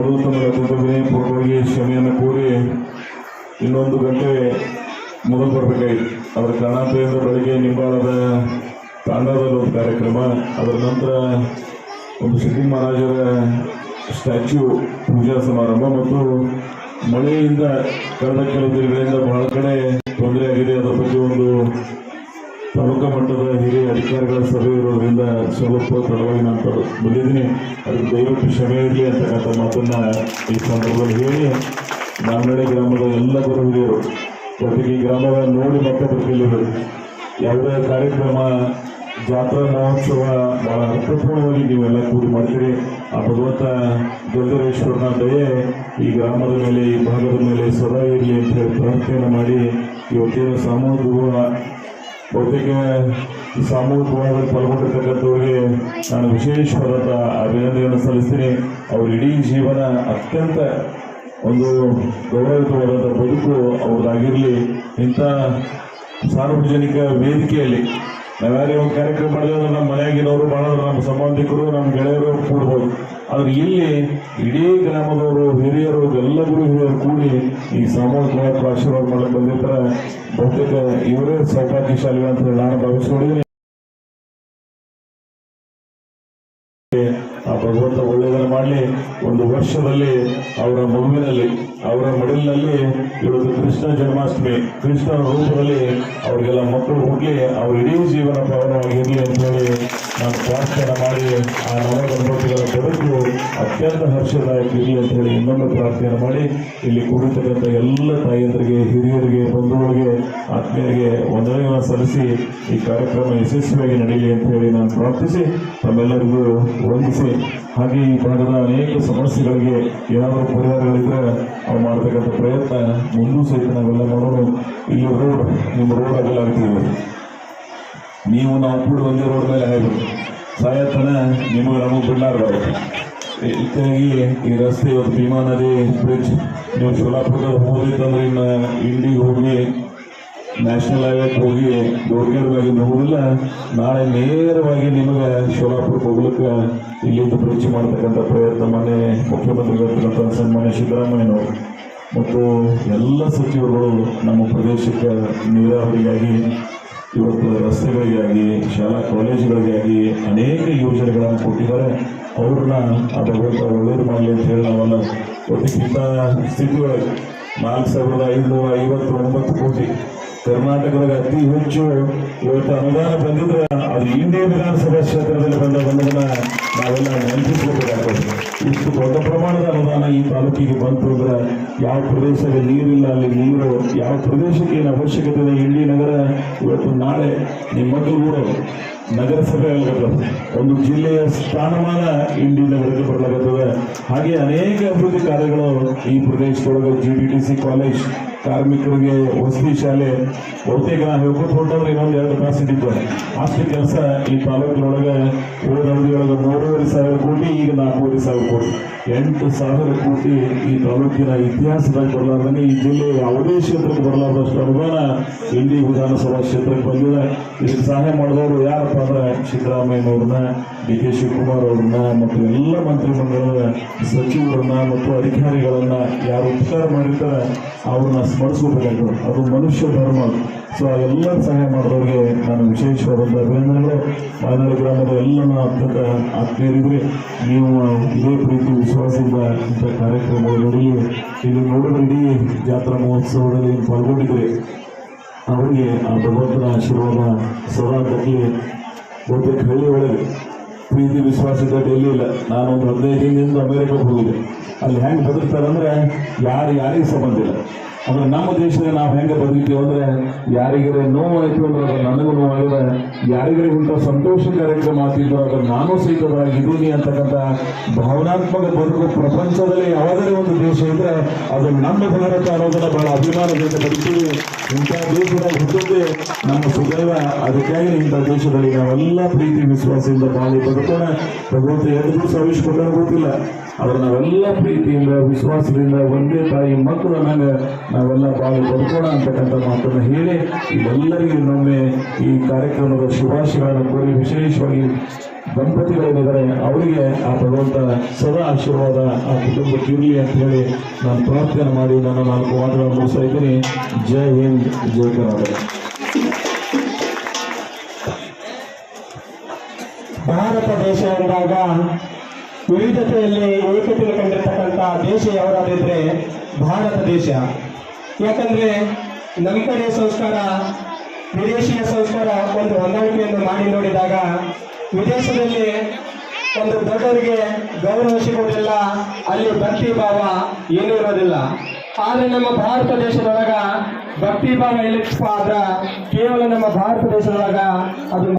ಸರ್ವೋತ್ತಮರ ಅತ್ಯಂತ ವಿನಯಪೂರ್ವಕವಾಗಿ ಕ್ಷಮೆಯನ್ನು ಕೋರಿ ಇನ್ನೊಂದು ಗಂಟೆ ಮೊದಲು ಬರಬೇಕಾಗಿತ್ತು ಅದರ ಕಾರಣಾಂತರದಿಂದ ಬೆಳಗ್ಗೆ ನಿಂಬಾಳದ ತಾಂಡಾದಲ್ಲಿ ಒಂದು ಕಾರ್ಯಕ್ರಮ, ಅದರ ನಂತರ ಒಂದು ಸಿದ್ಧಿ ಮಹಾರಾಜರ ಸ್ಟ್ಯಾಚ್ಯೂ ಪೂಜಾ ಸಮಾರಂಭ ಮತ್ತು ಮಳೆಯಿಂದ ಕಳೆದ ಕೆಲವು ದಿನಗಳಿಂದ ಬಹಳ ಕಡೆ ತೊಂದರೆ ಆಗಿದೆ ಅದರ ಬಗ್ಗೆ ಒಂದು ತಾಲೂಕಾ ಮಟ್ಟದ ಹಿರಿಯ ಅಧಿಕಾರಿಗಳ ಸಭೆ ಇರೋದ್ರಿಂದ ಸ್ವಲ್ಪ ತಡವಾಗಿ ನಾನು ಬಂದಿದ್ದೀನಿ. ಅದಕ್ಕೆ ದಯವಿಟ್ಟು ಕ್ಷಮೆ ಇರಲಿ ಅಂತಕ್ಕಂಥ ಮಾತನ್ನು ಈ ಸಂದರ್ಭದಲ್ಲಿ ಹೇಳಿ. ನಾಲ್ನಡೆ ಗ್ರಾಮದ ಎಲ್ಲ ಗುರು ಹಿರಿಯರು, ಜೊತೆಗೆ ಗ್ರಾಮದ ನೋಡಿ ಮತ್ತೆ ಬರ್ತಿಲ್ಲ ಯಾವುದೇ ಕಾರ್ಯಕ್ರಮ, ಜಾತ್ರಾ ಮಹೋತ್ಸವ ಬಹಳ ಅರ್ಥಪೂರ್ಣವಾಗಿ ನೀವೆಲ್ಲ ಕೂಡಿ ಮಾಡ್ತೀರಿ. ಆ ಭಗವಂತ ಜಗದರೇಶ್ವರನ ದಯೆ ಈ ಗ್ರಾಮದ ಮೇಲೆ, ಈ ಭಾಗದ ಮೇಲೆ ಸದಾ ಇರಲಿ ಅಂತ ಹೇಳಿ ಪ್ರಾರ್ಥನೆ ಮಾಡಿ. ಇವತ್ತೇನು ಸಾಮೂಹಿಕ ಬಹುತೇಕ ಈ ಸಾಮೂಹಿಕವಾಗಿ ಪಾಲ್ಗೊಂಡಿರ್ತಕ್ಕಂಥವ್ರಿಗೆ ನಾನು ವಿಶೇಷವಾದ ಅಭಿನಂದನೆಯನ್ನು ಸಲ್ಲಿಸ್ತೀನಿ. ಅವ್ರ ಇಡೀ ಜೀವನ ಅತ್ಯಂತ ಒಂದು ಗೌರವಯುತವಾದಂಥ ಬದುಕು ಅವ್ರದ್ದಾಗಿರಲಿ. ಇಂಥ ಸಾರ್ವಜನಿಕ ವೇದಿಕೆಯಲ್ಲಿ ನಾವ್ಯಾರೇ ಒಂದು ಕಾರ್ಯಕ್ರಮ ಮಾಡಿದ್ರೆ ನಮ್ಮ ಮನೆಯಾಗಿನವರು ಮಾಡಿದ್ರೆ ನಮ್ಮ ಸಂಬಂಧಿಕರು, ನಮ್ಮ ಗೆಳೆಯರು ಕೂಡ್ಬೋದು. ಆದ್ರೆ ಇಲ್ಲಿ ಇಡೀ ಗ್ರಾಮದವರು, ಹಿರಿಯರು, ಎಲ್ಲರೂ ಹಿರಿಯರು ಕೂಡಿ ಈ ಸಾಮೂಹಿಕವಾಗಿ ಆಶೀರ್ವಾದ ಮಾಡಕ್ಕೆ ಬಂದಿರ್ತಾರೆ. ಬಹುತೇಕ ಇವರೇ ಸೌಭಾಗ್ಯಶಾಲಿ ಅಂತ ನಾನು ಭಾವಿಸ್ಕೊಂಡಿದ್ದೀನಿ. ಆ ಭಗವಂತ ಒಳ್ಳೆಯದನ್ನು ಮಾಡಲಿ. ಒಂದು ವರ್ಷದಲ್ಲಿ ಅವರ ಮಗುವಿನಲ್ಲಿ, ಅವರ ಮಡಿಲಿನಲ್ಲಿ ಇವತ್ತು ಕೃಷ್ಣ ಜನ್ಮಾಷ್ಟಮಿ, ಕೃಷ್ಣನ ರೂಪದಲ್ಲಿ ಅವರಿಗೆಲ್ಲ ಮಕ್ಕಳು ಹುಟ್ಟಲಿ ಅವ್ರ ಇಡೀ ಜೀವನ ಪಾವನವಾಗಿರಲಿ ಅಂತ ಹೇಳಿ ನಾನು ಪ್ರಾರ್ಥನೆ ಮಾಡಿ ಆ ನವದಂಪತಿಗಳ ಬದುಕು ಅತ್ಯಂತ ಹರ್ಷದಾಯಕ ಇರಲಿ ಅಂತ ಹೇಳಿ ಇನ್ನೊಮ್ಮೆ ಪ್ರಾರ್ಥನೆ ಮಾಡಿ. ಇಲ್ಲಿ ಕೂಡಿರ್ತಕ್ಕಂಥ ಎಲ್ಲ ತಾಯಂದ್ರಿಗೆ, ಹಿರಿಯರಿಗೆ, ಬಂಧುಗಳಿಗೆ, ಆತ್ಮೀಯರಿಗೆ ವಂದನೆಗಳನ್ನು ಸಲ್ಲಿಸಿ ಈ ಕಾರ್ಯಕ್ರಮ ಯಶಸ್ವಿಯಾಗಿ ನಡೆಯಲಿ ಅಂತ ಹೇಳಿ ನಾನು ಪ್ರಾರ್ಥಿಸಿ, ತಮ್ಮೆಲ್ಲರಿಗೂ ವಂದಿಸಿ. ಹಾಗೆ ಈ ಭಾಗದ ಅನೇಕ ಸಮಸ್ಯೆಗಳಿಗೆ ಏನಾದರೂ ಪರಿಹಾರಗಳಿದ್ರೆ ಅವ್ರು ಮಾಡ್ತಕ್ಕಂಥ ಪ್ರಯತ್ನ ಮುಂದೂ ಸಹಿತ ನಾವೆಲ್ಲ ಮಾಡೋಣ. ಇಲ್ಲಿ ರೋಡ್ ನಿಮ್ಮ ರೋಡ್ ಅಗಲ ಆಗ್ತಿದೆ ನೀವು ನಾವು ಕೂಡ ಒಂದೇ ರೋಡ್ ಮೇಲೆ ಹೇಳಿ ಸಾಯತನ ನಿಮಗೆ ನಮಗೆ ಬಿಡ್ಲಾರ್ದವ್ರು ಹೆಚ್ಚಾಗಿ ಈ ರಸ್ತೆ ಇವತ್ತು ಭೀಮಾ ನದಿ ಬ್ರಿಡ್ಜ್ ನೀವು ಸೋಲಾಪುರದಲ್ಲಿ ಹೋದಿತ್ತಂದ್ರೆ ಇನ್ನು ಇಂಡಿಗೆ ಹೋಗಿ ನ್ಯಾಷನಲ್ ಹೈವೇಗೆ ಹೋಗಿ ದೊಡ್ಡಗೇಡ್ವಾಗಿ ಹೋಗಿಲ್ಲ ನಾಳೆ ನೇರವಾಗಿ ನಿಮಗೆ ಸೋಲಾಪುರಕ್ಕೆ ಹೋಗ್ಲಿಕ್ಕೆ ಇಲ್ಲಿಂದ ಬ್ರಿಡ್ಜ್ ಮಾಡತಕ್ಕಂಥ ಪ್ರಯತ್ನ ಮೊನ್ನೆ ಮುಖ್ಯಮಂತ್ರಿಗಳಿರ್ತಕ್ಕಂಥ ಸನ್ಮಾನ್ಯ ಸಿದ್ದರಾಮಯ್ಯನವರು. ಮತ್ತು ಎಲ್ಲ ಸಚಿವರುಗಳು ನಮ್ಮ ಪ್ರದೇಶಕ್ಕೆ ನೀರಾವರಿಗಾಗಿ ಇವತ್ತು ರಸ್ತೆಗಳಿಗಾಗಿ, ಶಾಲಾ ಕಾಲೇಜುಗಳಿಗಾಗಿ ಅನೇಕ ಯೋಜನೆಗಳನ್ನು ಕೊಟ್ಟಿದ್ದಾರೆ. ಅವ್ರನ್ನ ಆ ಭಗವಂತ ಒಳ್ಳೇದು ಮಾಡಲಿ ಅಂತ ಹೇಳಿ ನಾವೆಲ್ಲ ಒಟ್ಟಿಗಿಂತ ಸ್ಥಿತಿಗಳು. ನಾಲ್ಕು ಸಾವಿರದ ಐದುನೂರ ಐವತ್ತು ಒಂಬತ್ತು ಕೋಟಿ. ಕರ್ನಾಟಕದಾಗ ಅತಿ ಹೆಚ್ಚು ಇವತ್ತು ಅನುದಾನ ಬಂದಿದ್ರೆ ಅದು ಇಂಡಿಯಾ ವಿಧಾನಸಭಾ ಕ್ಷೇತ್ರದಲ್ಲಿ ಬಂದ ಬಂದದನ್ನ ನಾವೆಲ್ಲ ನೆನಪಿಸಬೇಕಾಗ್ತದೆ ಇಷ್ಟು ದೊಡ್ಡ ಪ್ರಮಾಣದ ಅನುದಾನ ತಾಲೂಕಿಗೆ ಬಂತು ಅಂದ್ರೆ ಯಾವ ಪ್ರದೇಶದಲ್ಲಿ ನೀರಿಲ್ಲ, ಅಲ್ಲಿ ನೀರು, ಯಾವ ಪ್ರದೇಶಕ್ಕೆ ಏನು ಅವಶ್ಯಕತೆ ಇದೆ? ಇಲ್ಲಿ ನಗರ ಇವತ್ತು ನಾಳೆ ನಿಮ್ಮದು ಊರು ನಗರಸಭೆ ಒಂದು ಜಿಲ್ಲೆಯ ಸ್ಥಾನಮಾನ ಇಂಡಿ ನಗರಕ್ಕೆ ಬರಲಾಗುತ್ತದೆ. ಹಾಗೆ ಅನೇಕ ಅಭಿವೃದ್ಧಿ ಕಾರ್ಯಗಳು ಈ ಪ್ರದೇಶದೊಳಗೆ G D T C college ಕಾರ್ಮಿಕರಿಗೆ ವಸತಿ ಶಾಲೆ, ಬಹುತೇಕ ನಾವು ಹೇಳ್ಕೊತ ಇನ್ನೊಂದು ಎರಡು ತಾಸು ಇದ್ದಿದ್ದು. ಅಷ್ಟು ಕೆಲಸ ಈ ತಾಲೂಕಿನೊಳಗೆ ಅವಧಿಯೊಳಗೆ ಮೂರುವರೆ ಸಾವಿರ ಕೋಟಿ, ಈಗ ನಾಲ್ಕೂವರೆ ಸಾವಿರ ಕೋಟಿ. ಎಂಟು ಸಾವಿರ ಕೋಟಿ ಈ ತಾಲೂಕಿನ ಇತಿಹಾಸದಾಗ ಬರಲಾರ್ದಂಗೆ ಈ ಜಿಲ್ಲೆ ಯಾವುದೇ ಕ್ಷೇತ್ರಕ್ಕೆ ಬರಲಾರ್ದಷ್ಟು ಅನುದಾನ ಇಲ್ಲಿ ವಿಧಾನಸಭಾ ಕ್ಷೇತ್ರಕ್ಕೆ ಬಂದಿದೆ. ಇದಕ್ಕೆ ಸಹಾಯ ಮಾಡಿದವರು ಯಾರಪ್ಪ ಅಂದ್ರೆ ಸಿದ್ದರಾಮಯ್ಯನವ್ರನ್ನ ಡಿ ಕೆ ಶಿವಕುಮಾರ್ ಅವ್ರನ್ನ, ಮತ್ತು ಎಲ್ಲ ಮಂತ್ರಿಮಂಡಲದ ಸಚಿವರನ್ನ ಮತ್ತು ಅಧಿಕಾರಿಗಳನ್ನ ಯಾರು ಉಪಕಾರ ಮಾಡಿರ್ತಾರೆ, ಅವ್ರನ್ನ ಸ್ಮರಿಸ್ಕೋಬೇಕಾಗ್ತದೆ ಅದು ಮನುಷ್ಯ ಧರ್ಮ. ಸೊ ಎಲ್ಲ ಸಹಾಯ ಮಾಡಿದವ್ರಿಗೆ ನಾನು ವಿಶೇಷವಾದಂಥ ಅಭಿನಂದನೆಗಳು. ಮಾಯನಾಡು ಗ್ರಾಮದ ಎಲ್ಲ ಅತ್ಯಂತ ಆತ್ಮೀಯರಿದ್ರೆ. ನೀವು ಇದೇ ಪ್ರೀತಿ, ವಿಶ್ವಾಸದಿಂದ ಇಂಥ ಕಾರ್ಯಕ್ರಮದಲ್ಲಿ ಇಲ್ಲಿ ನೋಡಿದ್ರೆ ಇಡೀ ಜಾತ್ರಾ ಮಹೋತ್ಸವದಲ್ಲಿ ಪಾಲ್ಗೊಂಡಿದ್ರೆ ಅವರಿಗೆ ಆ ಭಗವಂತನ ಆಶೀರ್ವಾದ ಸದಾ ತಕ್ಕಲಿ ಬಹುತೇಕ ಹಳ್ಳಿ ಒಳಗೆ, ಪ್ರೀತಿ ವಿಶ್ವಾಸದ ಡೆಲ್ಲಿ ಇಲ್ಲ. ನಾನೊಂದು ಹದಿನೈದು ದಿನದಿಂದ ಅಮೇರಿಕಕ್ಕೆ ಹೋಗಿದ್ದೆ. ಅಲ್ಲಿ ಹೆಂಗೆ ಬದುಕ್ತಾರೆ ಅಂದರೆ ಯಾರು ಯಾರಿಗೆ ಸಂಬಂಧ ಇಲ್ಲ. ಅಂದ್ರೆ ನಮ್ಮ ದೇಶದಲ್ಲಿ ನಾವು ಹೆಂಗೆ ಬದುಕಿದ್ದೇವೆ ಅಂದ್ರೆ ನೋವು ಆಯ್ತು ಅಂದ್ರೆ ಅದು ನನಗೂ ನೋವಾಗಿದೆ. ಯಾರಿಗರೆ ಇಂಥ ಸಂತೋಷ ಕಾರ್ಯಕ್ರಮ ಆಗಿದ್ದು ಅದು ನಾನು ಸಹಿತವಾಗಿದ್ದೀನಿ ಅಂತಕ್ಕಂಥ ಭಾವನಾತ್ಮಕ ಬದುಕು ಪ್ರಪಂಚದಲ್ಲಿ ಯಾವುದೇ ಒಂದು ದೇಶ ಇದ್ರೆ ಅದು ನಮ್ಮ ಭಾರತ ಅನ್ನೋದನ್ನ ಬಹಳ ಅಭಿಮಾನದಿಂದ ಬದುಕ್ತೀವಿ ಇಂಥ ದೇಶದ ಹುಟ್ಟಿದ್ದೆ ನಮ್ಮ ಸುದೈವ ಅದಕ್ಕಾಗಿ ಇಂಥ ದೇಶದಲ್ಲಿ ನಾವೆಲ್ಲ ಪ್ರೀತಿ, ವಿಶ್ವಾಸದಿಂದ ಬಾಳಿ ಬದುಕೋಣ. ಭಗವಂತ ಎರಡು ದಿವಸ ಆವಿಷ್ಕೊಂಡ ಗೊತ್ತಿಲ್ಲ ಆದ್ರೆ ನಾವೆಲ್ಲ ಪ್ರೀತಿಯಿಂದ, ವಿಶ್ವಾಸದಿಂದ ಒಂದೇ ತಾಯಿ ಮಕ್ಕಳ ನಂಗೆ ನಾವೆಲ್ಲ ಬಾಳು ಬದುಕೋಣ ಅಂತಕ್ಕಂಥ ಮಾತನ್ನು ಹೇಳಿ ಎಲ್ಲರಿಗೂ ಇನ್ನೊಮ್ಮೆ ಈ ಕಾರ್ಯಕ್ರಮದ ಶುಭಾಶಯಗಳನ್ನು ಕೋರಿ ವಿಶೇಷವಾಗಿ ದಂಪತಿಗಳೇನಿದ್ದಾರೆ ಅವರಿಗೆ ಆ ಭಗವಂತ ಸದಾ ಆಶೀರ್ವಾದ ಆ ಕುಟುಂಬಕ್ಕೆ ಇರಲಿ ಅಂತ ಹೇಳಿ ನಾನು ಪ್ರಾರ್ಥನೆ ಮಾಡಿ ನನ್ನ ನಾಲ್ಕು ಮಾತುಗಳನ್ನು ಮುಗಿಸ್ತಾ ಇದ್ದೀನಿ. ಜೈ ಹಿಂದ್, ಜೈ ಕರ್ನಾಟಕ. ಭಾರತ ದೇಶ ಎಂದಾಗ ವಿವಿಧತೆಯಲ್ಲಿ ಏಕತೆಯನ್ನು ಕಂಡಿರ್ತಕ್ಕಂಥ ದೇಶ ಯಾವುದಾದ್ರೆ ಭಾರತ ದೇಶ. ಯಾಕಂದ್ರೆ ನಮ್ಮ ಕಡೆ ಸಂಸ್ಕಾರ, ವಿದೇಶಿಯ ಸಂಸ್ಕಾರ ಒಂದು ಹೊಂದಾಣಿಕೆಯನ್ನು ಮಾಡಿ ನೋಡಿದಾಗ ವಿದೇಶದಲ್ಲಿ ಒಂದು ದೊಡ್ಡವರಿಗೆ ಗೌರವ ಸಿಗುವುದಿಲ್ಲ ಅಲ್ಲಿ ಭಕ್ತಿ ಭಾವ ಏನೂ ಇರೋದಿಲ್ಲ. ಆದ್ರೆ ನಮ್ಮ ಭಾರತ ದೇಶದೊಳಗ ಭಕ್ತಿ ಭಾವ ಎಲ್ಲಿಪ್ಪ ಆದ್ರ ಕೇವಲ ನಮ್ಮ ಭಾರತ ದೇಶದೊಳಗ ಅದು